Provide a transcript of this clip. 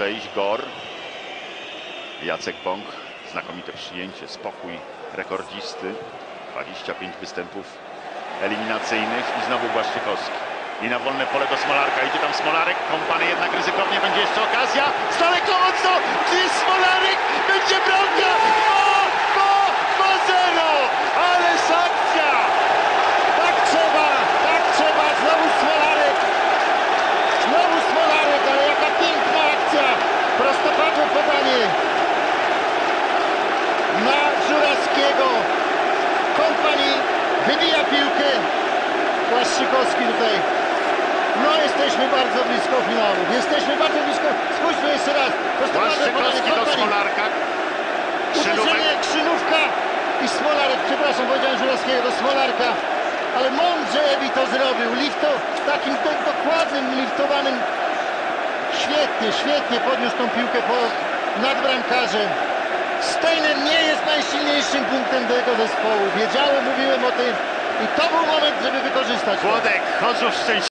przejść. Gor. Jacek Bąk. Znakomite przyjęcie, spokój rekordzisty. 25 występów eliminacyjnych i znowu Błaszczykowski. I na wolne pole do Smolarka. Idzie tam Smolarek. Kompany jednak ryzykownie. Będzie jeszcze okazja. Błaszczykowski tutaj. No jesteśmy bardzo blisko finału. Jesteśmy bardzo blisko. Spójrzmy jeszcze raz. Błaszczykowski do. Smolarka. Uderzenie, krzynówka i Smolarek, przepraszam, powiedziałem Żurawskiego do Smolarka, ale mądrze Ebi to zrobił, lifto, takim do- dokładnym, liftowanym, świetnie, świetnie podniósł tą piłkę po, nad bramkarzem. Steiner nie jest najsilniejszym punktem tego zespołu, wiedziałem, mówiłem o tym i to był moment, żeby wykorzystać. suficiente.